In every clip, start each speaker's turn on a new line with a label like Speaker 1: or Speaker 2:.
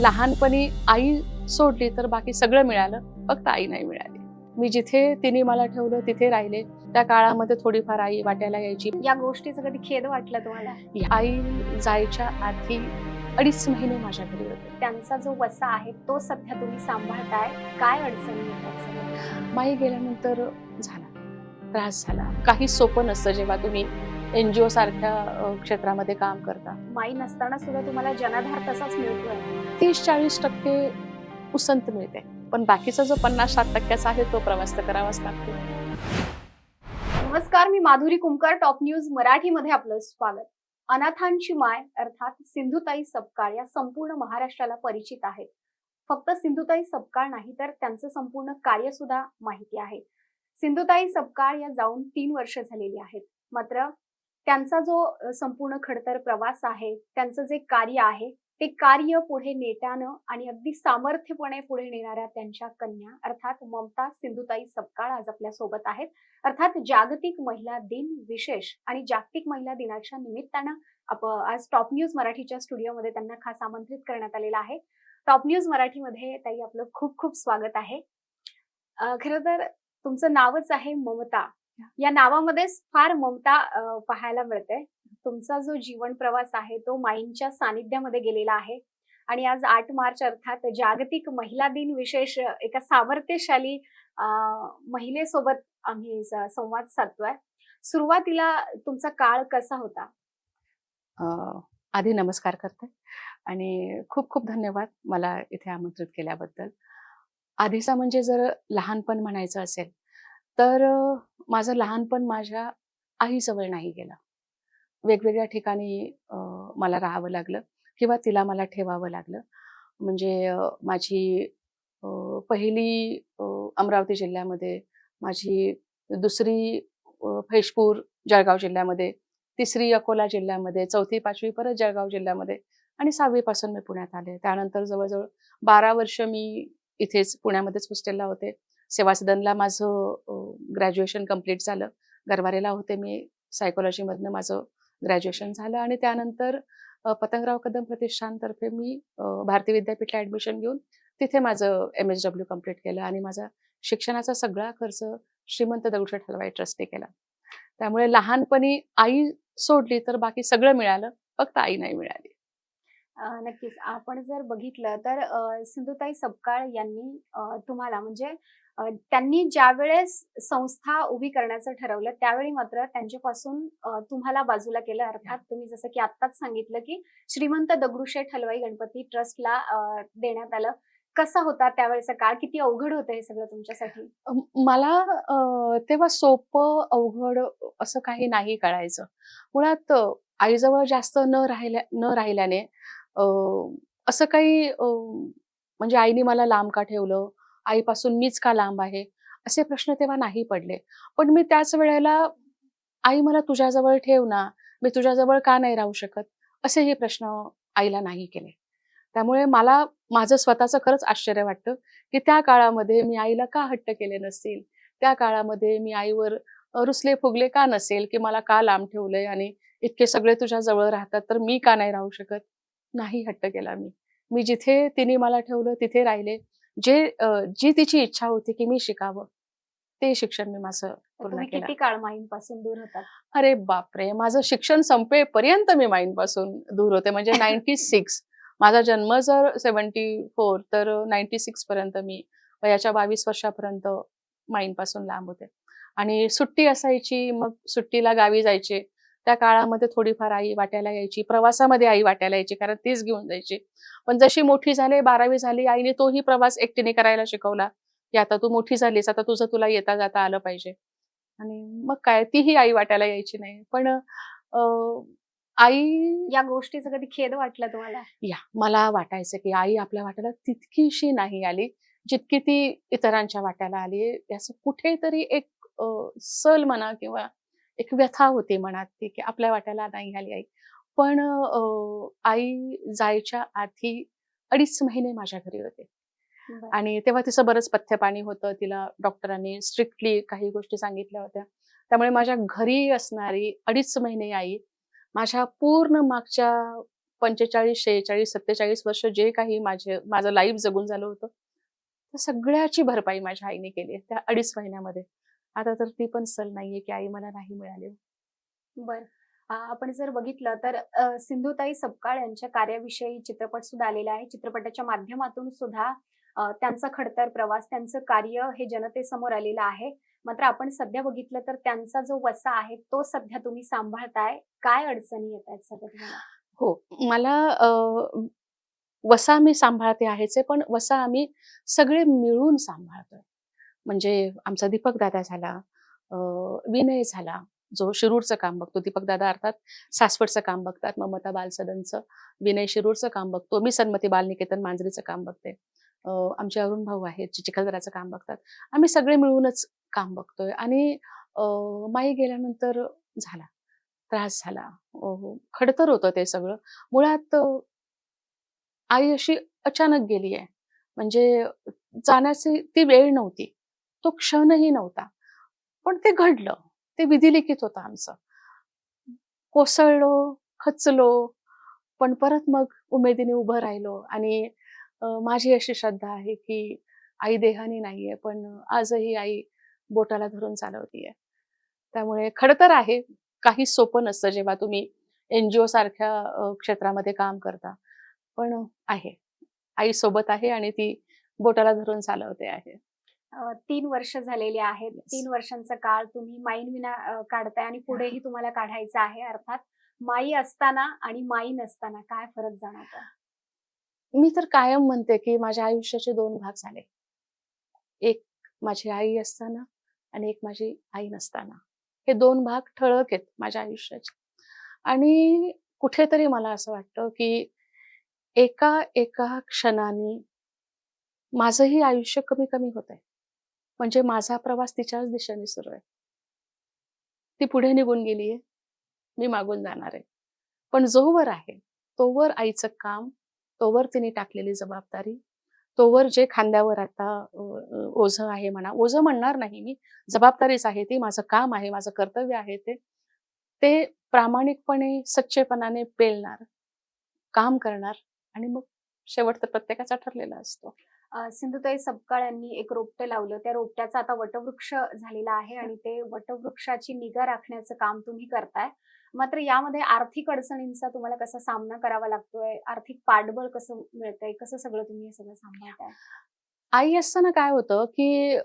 Speaker 1: लहानपणी आई सोडली तर बाकी सगळं मिळालं फक्त आई नाही मिळाली. मी जिथे तिने मला ठेवलं तिथे राहिले. त्या काळामध्ये थोडीफार आई वाट्याला यायची.
Speaker 2: या गोष्टीचा कधी खेद वाटला तुम्हाला?
Speaker 1: आई जायच्या आधी अडीच महिने माझ्या घरी होते.
Speaker 2: त्यांचा जो वसा आहे तो सध्या तुम्ही सांभाळताय. काय अडचणी येतात?
Speaker 1: माई गेल्यानंतर झाला. त्रास झाला. काही सोपं नसतं जेव्हा तुम्ही एन जी ओ सारख्या क्षेत्रामध्ये काम करता.
Speaker 2: माई नसताना सुद्धा तुम्हाला जनाधार तसाच मिळतोय.
Speaker 1: तीस चाळीस टक्के उसंत मिळते. पण बाकीचा जो पन्नास साठ टक्क्याचा आहे तो प्रवास तर करावाच लागतो.
Speaker 2: नमस्कार मी माधुरी कुमकर टॉप न्यूज मराठीमध्ये आपलं स्वागत. अनाथांची माय अर्थात सिंधुताई सपकाळ या संपूर्ण महाराष्ट्राला परिचित आहेत. फक्त सिंधुताई सपकाळ नाही तर त्यांचं संपूर्ण कार्य सुद्धा माहिती आहे. सिंधुताई सपकाळ या जाऊन तीन वर्ष झालेली आहेत. मात्र त्यांचा जो संपूर्ण खडतर प्रवास आहे त्यांचं जे कार्य आहे ते कार्य पुढे नेट्यानं आणि अगदी सामर्थ्यपणे पुढे नेणाऱ्या त्यांच्या कन्या अर्थात ममता सिंधुताई सपकाळ आज आपल्यासोबत आहेत. अर्थात जागतिक महिला दिन विशेष आणि जागतिक महिला दिनाच्या निमित्तानं आप आज टॉप न्यूज मराठीच्या स्टुडिओमध्ये त्यांना खास आमंत्रित करण्यात आलेलं आहे. टॉप न्यूज मराठीमध्ये ताई आपलं खूप खूप स्वागत आहे. खरं तर तुमचं नावच आहे ममता. या नावामध्येच फार ममता पाहायला मिळते. तुमचा जो जीवन प्रवास आहे तो माईंच्या सानिध्यामध्ये गेलेला आहे. आणि आज आठ मार्च अर्थात जागतिक महिला दिन विशेष एका सामर्थ्यशाली महिलेसोबत आम्ही संवाद साधतोय. सुरुवातीला तुमचा काळ कसा होता?
Speaker 1: आधी नमस्कार करते. आणि खूप खूप धन्यवाद मला इथे आमंत्रित केल्याबद्दल. आधीचा म्हणजे जर लहानपण म्हणायचं असेल तर माझं लहानपण माझ्या आईजवळ नाही गेलं. वेगवेगळ्या ठिकाणी मला राहावं लागलं किंवा तिला मला ठेवावं लागलं. म्हणजे माझी पहिली अमरावती जिल्ह्यामध्ये माझी दुसरी फैशपूर जळगाव जिल्ह्यामध्ये तिसरी अकोला जिल्ह्यामध्ये चौथी पाचवी परत जळगाव जिल्ह्यामध्ये आणि सहावीपासून मी पुण्यात आले. त्यानंतर जवळजवळ बारा वर्ष मी इथेच पुण्यामध्येच हॉस्टेलला होते. सेवा सदनला माझं ग्रॅज्युएशन कंप्लीट झालं. गरवारेला होते मी सायकोलॉजीमधनं माझं ग्रॅज्युएशन झालं आणि त्यानंतर पतंगराव कदम प्रतिष्ठानतर्फे मी भारतीय विद्यापीठला ॲडमिशन घेऊन तिथे माझं एम एस डब्ल्यू कंप्लीट केलं आणि माझा शिक्षणाचा सगळा खर्च श्रीमंत दगडूशेठ हलवाई ट्रस्टने केला. त्यामुळे लहानपणी आई सोडली तर बाकी सगळं मिळालं फक्त आई नाही मिळाली.
Speaker 2: नक्कीच. आपण जर बघितलं तर सिंधुताई सपकाळ यांनी तुम्हाला म्हणजे त्यांनी ज्या वेळेस संस्था उभी करण्याचं ठरवलं त्यावेळी मात्र त्यांच्यापासून तुम्हाला बाजूला केलं. अर्थात तुम्ही जसं की आत्ताच सांगितलं की श्रीमंत दगडूशेठ हलवाई गणपती ट्रस्टला देण्यात आलं. कसा होता त्यावेळेचा काळ? किती अवघड होतं हे सगळं तुमच्यासाठी?
Speaker 1: मला तेव्हा सोपं अवघड असं काही नाही कळायचं. मुळात आईजवळ जास्त न राहिल्या न राहिल्याने असं काही म्हणजे आईने मला लांब का ठेवलं? आईपासून मीच का लांब आहे? असे प्रश्न तेव्हा नाही पडले. पण मी त्याच वेळेला आई मला तुझ्याजवळ ठेव ना. मी तुझ्याजवळ का नाही राहू शकत? असेही प्रश्न आईला नाही केले. त्यामुळे मला माझं स्वतःचं खरंच आश्चर्य वाटतं की त्या काळामध्ये मी आईला का हट्ट केले नसतील? त्या काळामध्ये मी आईवर रुसले फुगले का नसेल? की मला का लांब ठेवलंय? आणि इतके सगळे तुझ्या जवळ राहतात तर मी का नाही राहू शकत? नाही हट्ट केला मी. मी जिथे तिने मला ठेवलं तिथे राहिले. जे जी तिची इच्छा होती की मी शिकावं ते शिक्षण मी माझं पूर्ण
Speaker 2: किती काळ माईंपासून दूर होतात?
Speaker 1: अरे बापरे! माझं शिक्षण संपेपर्यंत मी माइंडपासून दूर होते. म्हणजे नाईन्टी सिक्स. माझा जन्म जर सेवन्टी फोर तर नाईन्टी सिक्स पर्यंत मी वयाच्या बावीस वर्षापर्यंत माइंडपासून लांब होते. आणि सुट्टी असायची मग सुट्टीला गावी जायचे. त्या काळामध्ये थोडीफार आई वाट्याला यायची प्रवासामध्ये आई वाट्याला यायची कारण तीच घेऊन जायची. पण जशी मोठी झाली बारावी झाली आईने तोही प्रवास एकटीने करायला शिकवला की आता तू मोठी झालीस आता तुझं तुला येता जाता आलं पाहिजे. आणि मग काय तीही आई वाट्याला यायची नाही. पण अं, आई
Speaker 2: या गोष्टीचा कधी खेद वाटला तुम्हाला?
Speaker 1: या मला वाटायचं की आई आपल्या वाट्याला तितकीशी नाही आली जितकी ती इतरांच्या वाट्याला आली याचं कुठेतरी एक सल म्हणा किंवा एक व्यथा होती मनात ती की आपल्या वाट्याला नाही आली आई. पण आई जायच्या आधी अडीच महिने माझ्या घरी होते. आणि तेव्हा तिचं बरंच पथ्यपाणी होतं. तिला डॉक्टरांनी स्ट्रिक्टली काही गोष्टी सांगितल्या होत्या. त्यामुळे माझ्या घरी असणारी अडीच महिने आई माझ्या पूर्ण मागच्या पंचेचाळीस शेहेचाळीस सत्तेचाळीस वर्ष जे काही माझे माझं लाईफ जगून झालं होतं त्या सगळ्याची भरपाई माझ्या आईने केली त्या अडीच महिन्यामध्ये. आता तर ती पण सल नाहीये की आई मला नाही मिळाली.
Speaker 2: बर. आपण जर बघितलं तर सिंधुताई सपकाळ यांच्या कार्याविषयी चित्रपट सुद्धा आलेला आहे. चित्रपटाच्या माध्यमातून सुद्धा त्यांचा खडतर प्रवास त्यांचं कार्य हे जनतेसमोर आलेलं आहे. मात्र आपण सध्या बघितलं तर त्यांचा जो वसा आहे तो सध्या तुम्ही सांभाळताय. काय अडचणी येत आहेत सध्या
Speaker 1: हो मला वसा मी सांभाळते आहेच आहे, पण वसा आम्ही सगळे मिळून सांभाळतोय. म्हणजे आमचा दीपक दादा झाला विनय झाला जो शिरूरचं काम बघतो. दीपक दादा अर्थात सासवडचं काम बघतात ममता बालसदनचं. विनय शिरूरचं काम बघतो. मी सन्मती बालनिकेतन मांजरीचं काम बघते. आमचे अरुण भाऊ आहेत जे चिखलदराचं काम बघतात. आम्ही सगळे मिळूनच काम बघतोय. आणि माई गेल्यानंतर झाला त्रास झाला. खडतर होतं ते सगळं. मुळात आई अशी अचानक गेली आहे म्हणजे जाण्याची ती वेळ नव्हती. तो क्षणही नव्हता. पण ते घडलं. ते विधिलिखित होतं आमचं. कोसळलो खचलो पण परत मग उमेदीने उभं राहिलो आणि माझी अशी श्रद्धा आहे की आई देहानी नाहीये पण आजही आई बोटाला धरून चालवतीये. त्यामुळे खडतर आहे काही सोपं नसतं जेव्हा तुम्ही एनजीओ सारख्या क्षेत्रामध्ये काम करता. पण आहे. आई सोबत आहे आणि ती बोटाला धरून चालवते आहे.
Speaker 2: तीन वर्ष झालेली आहेत.
Speaker 1: Yes.
Speaker 2: तीन वर्षांचा काळ तुम्ही माईन विना काढताय आणि पुढेही तुम्हाला काढायचा आहे अर्थात माई असताना आणि माई नसताना काय फरक जाणवतो?
Speaker 1: मी तर कायम म्हणते की माझ्या आयुष्याचे दोन भाग झाले. एक माझी आई असताना आणि एक माझी आई नसताना. हे दोन भाग ठळक आहेत माझ्या आयुष्याचे. आणि कुठेतरी मला असं वाटतं की एका एका क्षणाने माझंही आयुष्य कमी कमी होत आहे म्हणजे माझा प्रवास तिच्याच दिशेने सुरू आहे. ती पुढे निघून गेलीये. मी मागून जाणार आहे. पण जोवर आहे तोवर आईचं काम तोवर तिने टाकलेली जबाबदारी तोवर जे खांद्यावर आता ओझ आहे म्हणा ओझ म्हणणार नाही मी. जबाबदारीच आहे ती माझं काम आहे माझं कर्तव्य आहे ते. ते प्रामाणिकपणे सच्चेपणाने पेलणार काम करणार आणि मग शेवट तर प्रत्येकाचा ठरलेला असतो.
Speaker 2: सिंधुताई सपकाळ यांनी एक रोपटे लावलं. त्या रोपट्याचा आता वटवृक्ष झालेला आहे आणि ते वटवृक्षाची निगा राखण्याचं काम तुम्ही करताय. मात्र यामध्ये आर्थिक अडचणींचा तुम्हाला कसा सामना करावा लागतोय? आर्थिक पाठबळ कसं मिळतंय? कसं सगळं तुम्ही हे सगळं सांभाळताय?
Speaker 1: आई असताना काय होतं की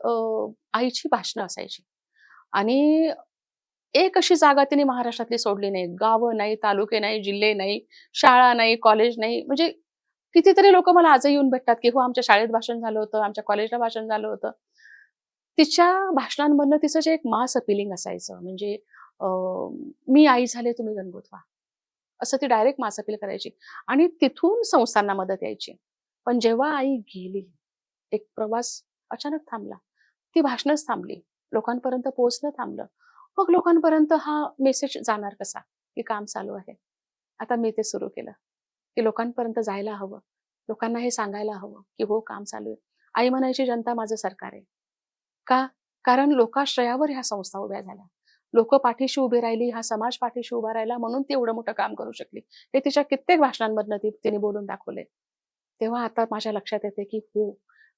Speaker 1: आईची भाषणं असायची. आणि एक अशी जागा तिने महाराष्ट्रातली सोडली नाही. गावं नाही तालुके नाही जिल्हे नाही शाळा नाही कॉलेज नाही. म्हणजे कितीतरी लोक मला आजही येऊन भेटतात की हो आमच्या शाळेत भाषण झालं होतं आमच्या कॉलेजला भाषण झालं होतं. तिच्या भाषणांमधनं तिचं जे एक मास अपिलिंग असायचं म्हणजे मी आई झाले तुम्ही गणगोत व्हा. असं ती डायरेक्ट मास अपील करायची. आणि तिथून संस्थांना मदत यायची. पण जेव्हा आई गेली एक प्रवास अचानक थांबला. ती भाषणच थांबली. लोकांपर्यंत पोहोचणं थांबलं. मग लोकांपर्यंत हा मेसेज जाणार कसा? की काम चालू आहे. आता मी ते सुरू केलं. की लोकांपर्यंत जायला हवं. लोकांना हे सांगायला हवं की हो काम चालू आहे. आई म्हणायची जनता माझं सरकार आहे. का? कारण लोकाश्रयावर ह्या संस्था उभ्या झाल्या. लोक पाठीशी उभी राहिली हा समाज पाठीशी उभा राहिला म्हणून ती एवढं मोठं काम करू शकली. हे तिच्या कित्येक भाषणांमधनं ती तिने बोलून दाखवले. तेव्हा आता माझ्या लक्षात येते की हो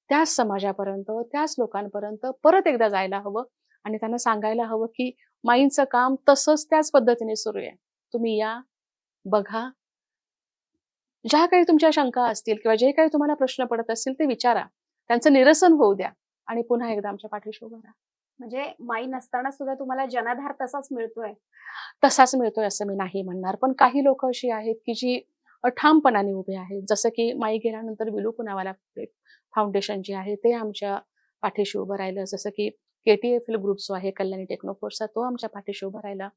Speaker 1: त्याच समाजापर्यंत त्याच लोकांपर्यंत परत एकदा जायला हवं आणि त्यांना सांगायला हवं की माईंचं काम तसंच त्याच पद्धतीने सुरू आहे. तुम्ही या बघा ज्या काही तुमच्या शंका असतील किंवा जे काही तुम्हाला प्रश्न पडत असतील ते विचारा. त्यांचं निरसन होऊ द्या आणि पुन्हा एकदा आमच्या पाठीशी उभं राहा.
Speaker 2: म्हणजे माई नसताना सुद्धा तुम्हाला जनाधार तसाच मिळतोय.
Speaker 1: तसाच मिळतोय असं मी नाही म्हणणार. पण काही लोक अशी आहेत की जी ठामपणाने उभे आहेत. जसं की माई गेल्यानंतर विलू पुनावाला फाउंडेशन जे आहे ते आमच्या पाठीशी उभं राहिलं. जसं की केटीएफ ग्रुप जो आहे कल्याणी टेक्नोफोर्सचा तो आमच्या पाठीशी उभा राहिला.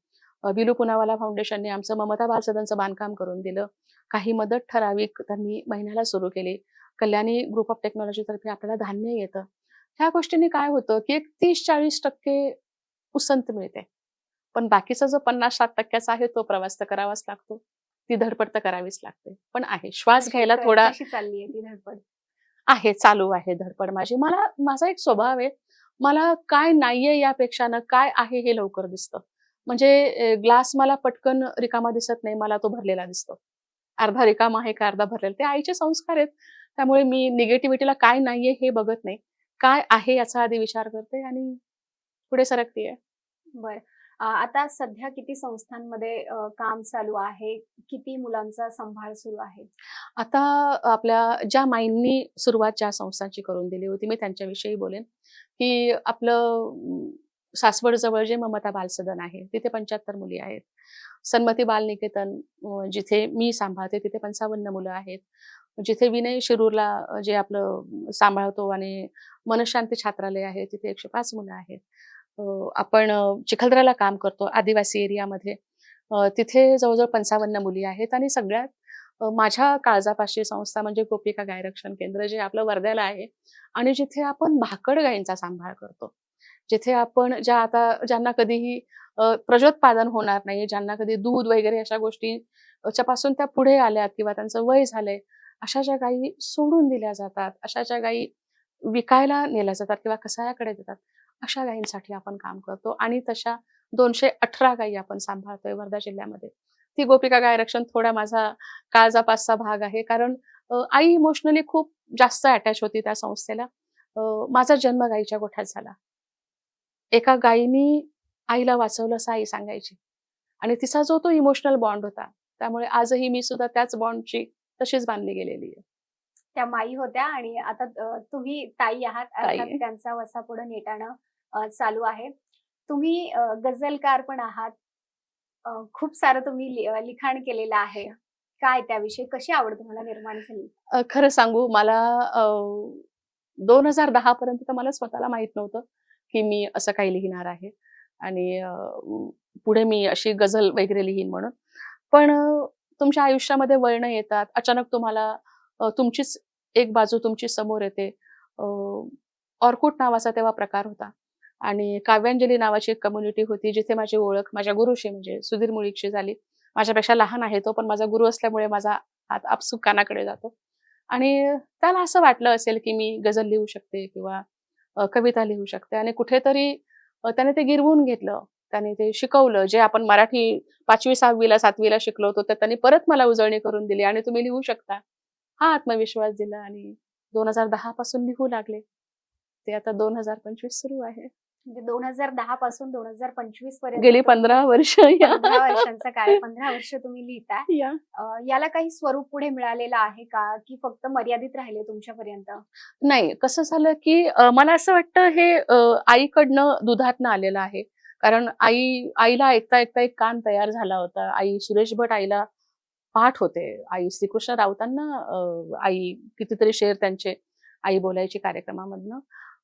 Speaker 1: विलू पुनावाला फाउंडेशनने आमचं ममता बालसदनचं बांधकाम करून दिलं. काही मदत ठराविक त्यांनी महिन्याला सुरू केली. कल्याणी ग्रुप ऑफ टेक्नॉलॉजी तर्फे आपल्याला धान्य येतं. ह्या गोष्टींनी काय होतं की एक तीस चाळीस टक्के उसंत मिळते. पण बाकीचा जो पन्नास साठ टक्क्याचा आहे तो प्रवास तर करावाच लागतो. ती धडपड तर करावीच लागते. पण आहे. श्वास घ्यायला थोडा
Speaker 2: चालली आहे ती धडपड?
Speaker 1: आहे. चालू आहे धडपड माझी. मला माझा एक स्वभाव आहे. मला काय नाहीये यापेक्षा ना काय आहे हे लवकर दिसतं. म्हणजे ग्लास मला पटकन रिकामा दिसत नाही मला तो भरलेला दिसतो. अर्धा रिकामा आहे का अर्धा भरलेला. ते आईचे संस्कार आहेत. त्यामुळे मी निगेटिव्हिटीला काय नाहीये हे बघत नाही. काय आहे याचा आधी विचार करते आणि पुढे सरकते
Speaker 2: बर. आता सध्या किती संस्थांमध्ये काम चालू आहे? किती मुलांचा सांभाळ सुरू आहे?
Speaker 1: आता आपल्या ज्या माईंनी सुरुवात ज्या संस्थांची करून दिली होती मी त्यांच्याविषयी बोलेन. की आपलं सासवडजवळ सासवड जवळ जे ममता बालसदन आहे तिथे पंच्याहत्तर मुली आहेत. सन्मती बालनिकेतन निकेतन जिथे मी सांभाळते तिथे पंचावन्न मुलं आहेत. जिथे विनय शिरूरला जे आपलं सांभाळतो आणि मनशांती छात्रालय आहे तिथे एकशे पाच मुलं आहेत. आपण चिखलदऱ्याला काम करतो आदिवासी एरियामध्ये. तिथे जवळजवळ पंचावन्न मुली आहेत आणि सगळ्यात माझ्या काळजापाशी संस्था म्हणजे गोपिका गायरक्षण केंद्र जे आपलं वर्ध्याला आहे. आणि जिथे आपण भाकड गायींचा सांभाळ करतो. जिथे आपण ज्या आता ज्यांना कधीही प्रजोत्पादन होणार नाही ज्यांना कधी दूध वगैरे अशा गोष्टीच्या पासून त्या पुढे आल्यात किंवा त्यांचं वय झालंय अशा ज्या गायी सोडून दिल्या जातात अशा ज्या गायी विकायला नेल्या जातात किंवा कसायाकडे देतात अशा गायींसाठी आपण काम करतो. आणि तशा दोनशे अठरा गायी आपण सांभाळतोय वर्धा जिल्ह्यामध्ये. ती गोपिका गाय रक्षण थोडा माझा काळजापासचा भाग आहे. कारण आई इमोशनली खूप जास्त अटॅच होती त्या संस्थेला. माझा जन्म गायीच्या गोठ्यात झाला. एका गायीनी आईला वाचवलं असं आई सांगायची. आणि तिचा जो तो इमोशनल बॉन्ड होता त्यामुळे आजही मी सुद्धा त्याच बॉन्डची तशीच बांधली गेलेली आहे.
Speaker 2: त्या माई होत्या आणि आता तुम्ही ताई आहात. अर्थात त्यांचा वसा पुढे नेटाणं चालू आहे. तुम्ही गझलकार पण आहात. खूप सारं तुम्ही लिखाण केलेलं आहे. काय त्याविषयी कशी आवड तुम्हाला निर्माण झाली?
Speaker 1: खरं सांगू मला दोन हजार दहा पर्यंत तर मला स्वतःला माहीत नव्हतं. की मी असं काही लिहिणार आहे. आणि पुढे मी अशी गझल वगैरे लिहीन म्हणून. पण तुमच्या आयुष्यामध्ये वळणं येतात. अचानक तुम्हाला तुमचीच एक बाजू तुमची समोर येते. ऑर्कुट नावाचा तेव्हा प्रकार होता. आणि काव्यांजली नावाची एक कम्युनिटी होती जिथे माझी ओळख माझ्या गुरुशी म्हणजे सुधीर मुळीकशी झाली. माझ्यापेक्षा लहान आहे तो पण माझा गुरु असल्यामुळे माझा हात आपसूक कानाकडे जातो. आणि त्याला असं वाटलं असेल की मी गझल लिहू शकते किंवा कविता लिहू शकते आणि कुठेतरी त्याने ते गिरवून घेतलं. त्याने ते शिकवलं. जे आपण मराठी पाचवी सहावीला सातवीला शिकलो होतो तर त्यांनी परत मला उजळणी करून दिली आणि तुम्ही लिहू शकता. हा आत्मविश्वास दिला आणि दोन हजार दहा पासून लिहू लागले. ते आता दोन हजार पंचवीस सुरू आहे.
Speaker 2: म्हणजे दोन हजार दहा पासून दोन हजार पंचवीसपर्यंत
Speaker 1: गेली पंधरा वर्ष.
Speaker 2: पंधरा वर्षांचा काळ पंधरा वर्ष तुम्ही लिहिताय याला काही स्वरूप पुढे मिळालेलं आहे का? की फक्त मर्यादित राहिले तुमच्यापर्यंत?
Speaker 1: नाही. कसं झालं की मला असं वाटतं हे आईकडनं दुधातनं आलेलं आहे. कारण आई आईला ऐकता ऐकता एक कान तयार झाला होता. आई सुरेश भट आईला पाठ होते. आई श्रीकृष्ण राऊतांना आई कितीतरी शेर त्यांचे आई बोलायची कार्यक्रमामधनं.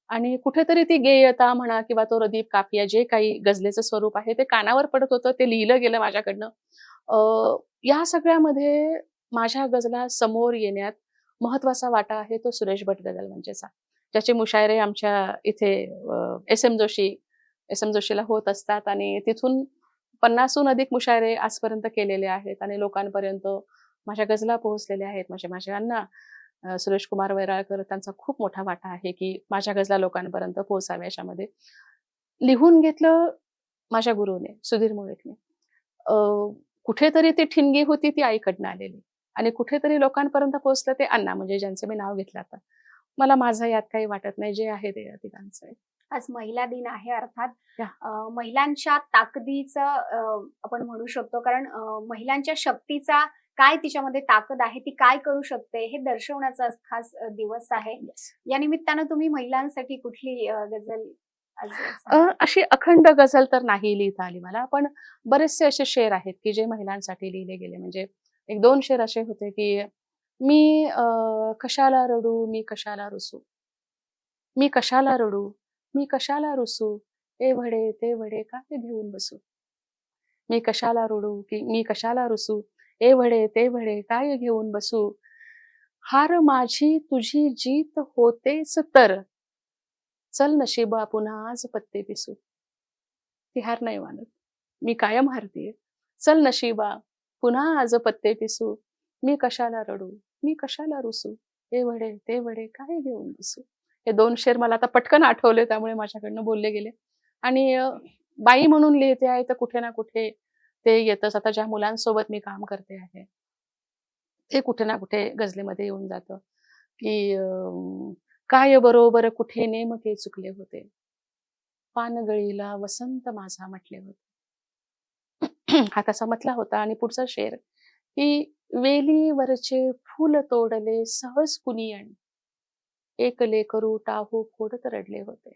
Speaker 1: आणि कुठेतरी ती गेयता म्हणा किंवा तो रदीप कापिया जे काही गझलेचं स्वरूप आहे ते कानावर पडत होतं ते लिहिलं गेलं माझ्याकडनं. या सगळ्यामध्ये माझ्या गझला समोर येण्यात महत्त्वाचा वाटा आहे तो सुरेश भट गझल म्हणजेचा ज्याचे मुशायरे आमच्या इथे S M Joshi S M जोशीला होत असतात आणि तिथून पन्नासहून अधिक मुशायरे आजपर्यंत केलेले आहेत आणि लोकांपर्यंत माझ्या गझला पोहोचलेल्या आहेत म्हणजे माझे अण्णा. सुरेश कुमार वैराळकर त्यांचा खूप मोठा वाटा आहे की माझ्या गजला लोकांपर्यंत पोहोचावे याच्यामध्ये. लिहून घेतलं माझ्या गुरुने सुधीर मुळेकने. कुठेतरी ती ठिणगी होती ती आईकडनं आलेली. आणि कुठेतरी लोकांपर्यंत पोहोचलं ते अण्णा म्हणजे ज्यांचं मी नाव घेतलं आता. मला माझं यात काही वाटत नाही जे आहे ते या तिघांचं आहे.
Speaker 2: आज महिला दिन आहे अर्थात. महिलांच्या ताकदीचं आपण म्हणू शकतो कारण महिलांच्या शक्तीचा काय तिच्यामध्ये ताकद आहे ती काय करू शकते हे दर्शवण्याचा खास दिवस आहे. या निमित्तानं तुम्ही महिलांसाठी कुठली गझल?
Speaker 1: अशी अखंड गझल तर नाही लिहिता आली मला पण बरेचसे असे शेर आहेत की जे महिलांसाठी लिहिले गेले. म्हणजे एक दोन शेर असे होते की मी कशाला रडू मी कशाला रुसू? मी कशाला रडू? मी कशाला रुसू? ए वडे ते वडे काय घेऊन बसू? मी कशाला रडू की मी कशाला रुसू? ए वडे ते वडे काय घेऊन बसू? हार माझी तुझी जीत होतेच तर. चल नशिबा पुन्हा आज पत्ते पिसू. ती हार नाही मानत. मी कायम हारतीये. चल नशिबा पुन्हा आज पत्ते पिसू. मी कशाला रडू? मी कशाला रुसू? हे वडे ते वडे काय घेऊन बसू? हे दोन शेर मला आता पटकन आठवले त्यामुळे माझ्याकडनं बोलले गेले. आणि बाई म्हणून लिहिते आहे तर कुठे ना कुठे ते येतच. आता ज्या मुलांसोबत मी काम करते आहे ते कुठे ना कुठे गझलेमध्ये येऊन जातं की अं, काय बरोबर कुठे नेमके चुकले होते. पानगळीला वसंत माझा म्हटले होते. हा तसा म्हटला होता. आणि पुढचा शेर की वेलीवरचे फुल तोडले सहज कुनियण एक लेकरू टाहू फोडत रडले होते.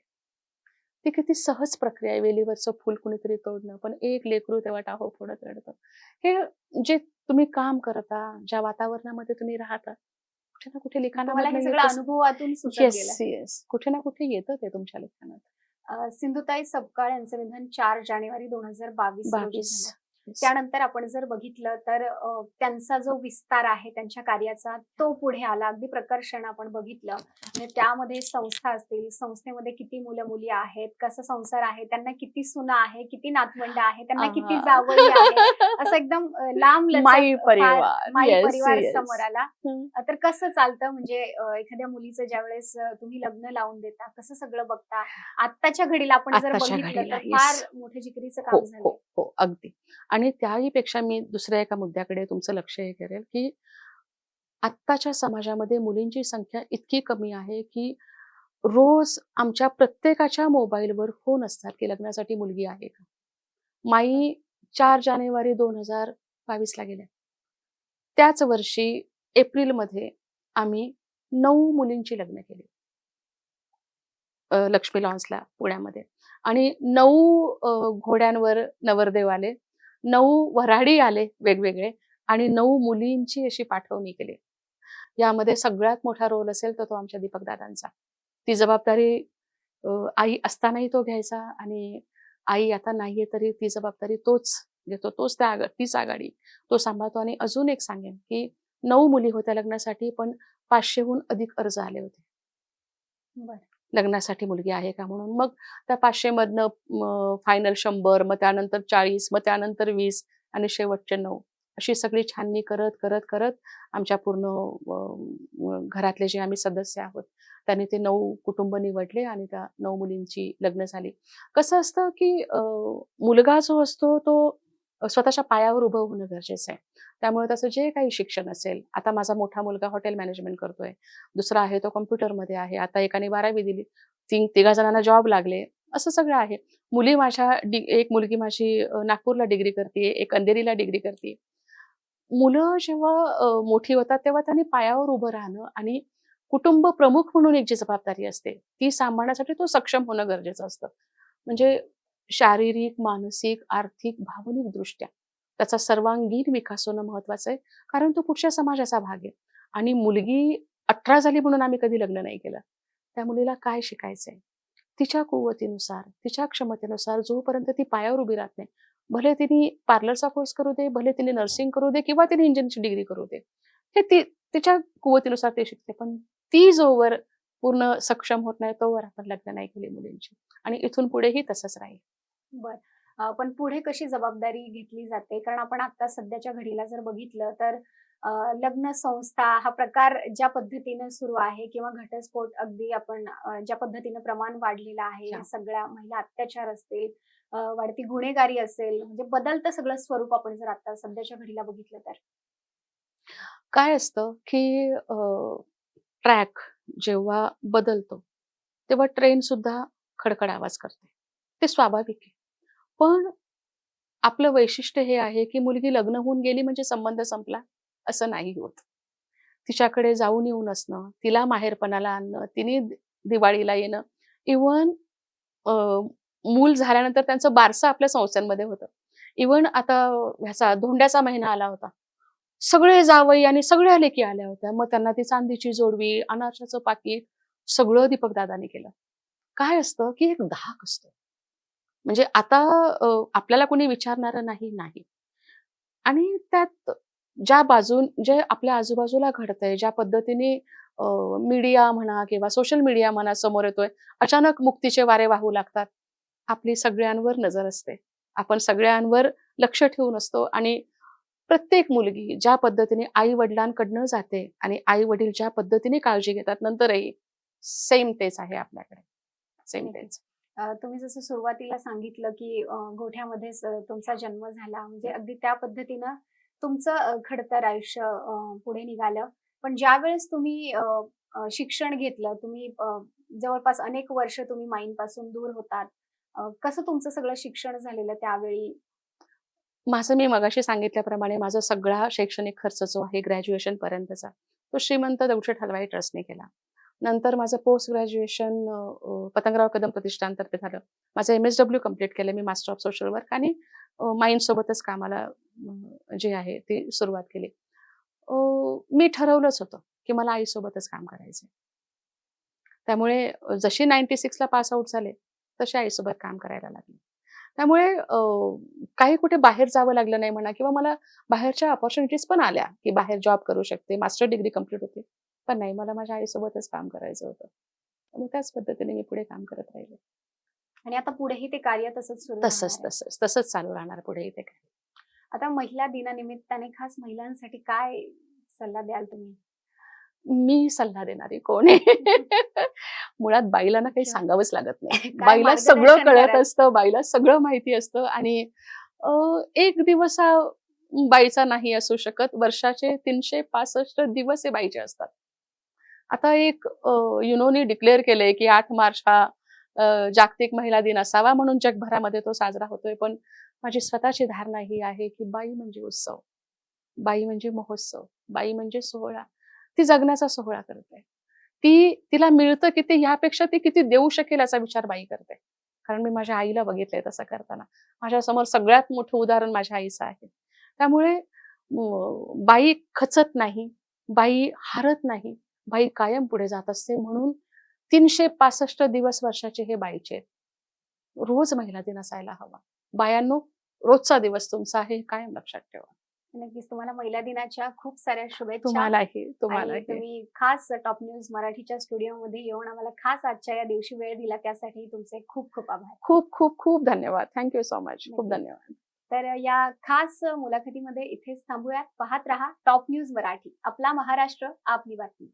Speaker 1: ती किती सहज प्रक्रिया आहे वेलीवरचं फूल कुणीतरी तोडणं पण एक लेकरू तेव्हा टाहो फोडत रडतं. हे जे तुम्ही काम करता ज्या वातावरणामध्ये तुम्ही राहता कुठे ना कुठे
Speaker 2: हे
Speaker 1: येस येस कुठे ना कुठे येतं ते तुमच्या लिखाणात.
Speaker 2: सिंधुताई सपकाळ यांचं निधन चार जानेवारी दोन हजार बावीस. त्यानंतर आपण जर बघितलं तर त्यांचा जो विस्तार आहे त्यांच्या कार्याचा तो पुढे आला. अगदी प्रकर्षण आपण बघितलं. त्यामध्ये संस्था असतील संस्थेमध्ये किती मुलं मुली आहेत कसा संसार आहे त्यांना किती सुना आहे किती नातवंड आहे त्यांना किती. जावई आहे असं एकदम लांब
Speaker 1: माई परिवार.
Speaker 2: समोर आला. तर कसं चालतं? म्हणजे एखाद्या मुलीचं ज्यावेळेस तुम्ही लग्न लावून देता कसं सगळं बघता? आत्ताच्या घडीला आपण जर बघितलं तर. फार मोठं जिकरीचं
Speaker 1: हो
Speaker 2: काम झालं
Speaker 1: हो हो अगदी. आणि त्याही पेक्षा मी दुसऱ्या एका मुद्द्याकडे तुमचं लक्ष हे करेल की आत्ताच्या समाजामध्ये मुलींची संख्या इतकी कमी आहे की रोज आमच्या प्रत्येकाच्या मोबाईलवर फोन असतात की लग्नासाठी मुलगी आहे का? माई चार जानेवारी दोन हजार बावीसला गेल्या. त्याच वर्षी एप्रिलमध्ये आम्ही नऊ मुलींची लग्न केली. लक्ष्मी लॉन्सला पुण्यामध्ये. आणि नऊ घोड्यांवर नवरदेव आले. नऊ वऱ्हाडी आले वेगवेगळे आणि नऊ मुलींची अशी पाठवणी केली. यामध्ये सगळ्यात मोठा रोल असेल तर तो आमच्या दीपकदादांचा ती जबाबदारी आई असतानाही तो घ्यायचा आणि आई आता नाहीये तरी ती जबाबदारी तोच घेतो तोच त्या आग तीच आघाडी. तो सांभाळतो आणि अजून एक सांगेन की नऊ मुली होत्या लग्नासाठी पण पाचशेहून अधिक अर्ज आले होते.
Speaker 2: बरं.
Speaker 1: लग्नासाठी मुलगी आहे का म्हणून? मग त्या पाचशेमधनं फायनल शंभर मग त्यानंतर चाळीस मग त्यानंतर वीस आणि शेवटचे नऊ. अशी सगळी छाननी करत करत करत आमच्या पूर्ण घरातले जे आम्ही सदस्य आहोत त्यांनी ते नऊ कुटुंब निवडले आणि त्या नऊ मुलींची लग्न झाली. कसं असतं की मुलगा जो असतो तो स्वतःच्या पायावर उभं होणं गरजेचं आहे. त्यामुळे त्याचं जे काही शिक्षण असेल आता माझा मोठा मुलगा हॉटेल मॅनेजमेंट करतोय दुसरा आहे तो कम्प्युटरमध्ये आहे आता एकाने बारावी दिली तीन तिघा जणांना जॉब लागले असं सगळं आहे. मुली माझ्या एक मुलगी माझी नागपूरला डिग्री करते एक अंधेरीला डिग्री करते मुलं जेव्हा मोठी होतात तेव्हा त्यांनी पायावर उभं राहणं आणि कुटुंब प्रमुख म्हणून एक जी जबाबदारी असते ती सांभाळण्यासाठी तो सक्षम होणं गरजेचं असतं. म्हणजे शारीरिक मानसिक आर्थिक भावनिक दृष्ट्या. त्याचा सर्वांगीण विकास होणं महत्वाचं आहे. कारण तो कुठच्या समाजाचा भाग आहे. आणि मुलगी अठरा झाली म्हणून आम्ही कधी लग्न नाही केलं. त्या मुलीला काय शिकायचंय? तिच्या कुवतीनुसार तिच्या क्षमतेनुसार जोपर्यंत ती पायावर उभी राहत नाही भले तिने पार्लरचा कोर्स करू दे भले तिने नर्सिंग करू दे किंवा तिने इंजिनिअरिंगची डिग्री करू दे हे ती तिच्या कुवतीनुसार ते शिकते. पण ती जोवर पूर्ण सक्षम होत नाही तोवर आपण लग्न नाही केली मुलींची. आणि इथून पुढेही तसंच राहील.
Speaker 2: बर. पण पुढे कशी जबाबदारी घेतली जाते? कारण आपण आता सध्याच्या घडीला जर बघितलं तर लग्न संस्था हा प्रकार ज्या पद्धतीनं सुरू आहे किंवा घटस्फोट अगदी आपण ज्या पद्धतीनं प्रमाण वाढलेलं आहे. सगळ्या महिला अत्याचार असतील वाढती गुन्हेगारी असेल म्हणजे बदलतं सगळं स्वरूप आपण जर आता सध्याच्या घडीला बघितलं तर.
Speaker 1: काय असतं की ट्रॅक जेव्हा बदलतो तेव्हा ट्रेन सुद्धा खडखड आवाज करते. ते स्वाभाविक आहे. पण आपलं वैशिष्ट्य हे आहे की मुलगी लग्न होऊन गेली म्हणजे संबंध संपला असं नाही होत. तिच्याकडे जाऊन येऊन असणं तिला माहेरपणाला आणणं तिने दिवाळीला येणं इवन मूल झाल्यानंतर त्यांचं बारसं आपल्या संस्थांमध्ये होतं. इवन आता ह्याचा धोंड्याचा महिना आला होता. सगळे जावई आणि सगळ्या लेखी आल्या होत्या. मग त्यांना ती चांदीची जोडवी अनारशाचं पाकिट सगळं दीपक दादानी केलं. काय असतं की एक धाक असतो. म्हणजे आता आपल्याला कोणी विचारणार नाही नाही. आणि त्यात ज्या बाजून जे आपल्या आजूबाजूला घडतंय ज्या पद्धतीने मीडिया म्हणा किंवा सोशल मीडिया म्हणा समोर येतोय अचानक मुक्तीचे वारे वाहू लागतात. आपली सगळ्यांवर नजर असते. आपण सगळ्यांवर लक्ष ठेवून असतो आणि प्रत्येक मुलगी ज्या पद्धतीने आई वडिलांकडनं जाते आणि आई वडील ज्या पद्धतीने काळजी घेतात नंतरही सेम तेच आहे आपल्याकडे. सेम तेच.
Speaker 2: तुम्ही जसं सुरुवातीला सांगितलं की अं, तुमचा जन्म झाला म्हणजे अगदी त्या पद्धतीनं तुमचं खडतर आयुष्य पुढे निघालं. पण ज्या वेळेस तुम्ही शिक्षण घेतलं तुम्ही जवळपास अनेक वर्ष तुम्ही माईन पासून दूर होतात. कसं तुमचं सगळं शिक्षण झालेलं त्यावेळी?
Speaker 1: माझं मी मगाशी सांगितल्याप्रमाणे माझा सगळा शैक्षणिक खर्च जो आहे ग्रॅज्युएशन पर्यंतचा तो श्रीमंत दगडूशेठ हलवाई ट्रस्टने केला. नंतर माझं पोस्ट ग्रॅज्युएशन पतंगराव कदम प्रतिष्ठानतर्फे झालं. माझं एम एस डब्ल्यू कंप्लीट केलं मी मास्टर ऑफ सोशल वर्क आणि माइंड सोबतच कामाला जे आहे ती सुरुवात केली. मी ठरवलंच होतं की मला आईसोबतच काम करायचं त्यामुळे जशी नाईन्टी सिक्सला पास आउट झाले तशी आईसोबत काम करायला लागले. त्यामुळे काही कुठे बाहेर जावं लागलं नाही म्हणा किंवा मला बाहेरच्या ऑपॉर्च्युनिटीज पण आल्या की बाहेर जॉब करू शकते मास्टर डिग्री कंप्लीट होते. पण नाही मला माझ्या आईसोबतच काम करायचं होतं. मग त्याच पद्धतीने मी पुढे काम करत राहिले.
Speaker 2: आणि आता पुढेही ते कार्य तसंच सुरू
Speaker 1: तसंच. तसंच तसंच चालू राहणार पुढे इथे काय
Speaker 2: आता महिला दिनानिमित्ताने खास महिलांसाठी काय सल्ला द्याल तुम्ही?
Speaker 1: मी सल्ला देणारी कोण आहे? मुळात बाईला ना काही सांगावंच लागत नाही. बाईला सगळं कळत? असतं बाईला सगळं माहिती असतं आणि एक दिवस हा बाईचा नाही असू शकत वर्षाचे तीनशे पासष्ट दिवस हे बाईचे असतात. आता एक युनोनी डिक्लेअर केलंय की आठ मार्च हा जागतिक महिला दिन असावा म्हणून जगभरामध्ये तो साजरा होतोय पण माझी स्वतःची धारणा ही आहे की बाई म्हणजे उत्सव. बाई म्हणजे महोत्सव. बाई म्हणजे सोहळा. ती जगण्याचा सोहळा करते. ती तिला मिळतं किती ह्यापेक्षा ती किती देऊ शकेल याचा विचार बाई करते. कारण मी माझ्या आईला बघितलंय तसं करताना. माझ्यासमोर सगळ्यात मोठं उदाहरण माझ्या आईचं आहे. त्यामुळे बाई खचत नाही. बाई हारत नाही. बाई कायम पुढे जात असते म्हणून तीनशे पासष्ट दिवस वर्षाचे हे बाईचे आहेत. रोज महिला दिन असायला हवा. बायांनो रोजचा दिवस तुमचा आहे हे कायम लक्षात ठेवा.
Speaker 2: नक्कीच तुम्हाला महिला दिनाच्या खूप साऱ्या शुभेच्छा
Speaker 1: तुम्हालाही तुम्हालाही.
Speaker 2: तुम्ही खास टॉप न्यूज मराठीच्या स्टुडिओमध्ये येऊन आम्हाला खास आजच्या या दिवशी वेळ दिला त्यासाठी तुमचे खूप खूप आभार.
Speaker 1: खूप खूप खूप धन्यवाद. थँक्यू सो मच खूप. धन्यवाद.
Speaker 2: तर या खास मुलाखतीमध्ये इथेच थांबूयात. पाहत रहा टॉप न्यूज मराठी. आपला महाराष्ट्र आपली बातमी.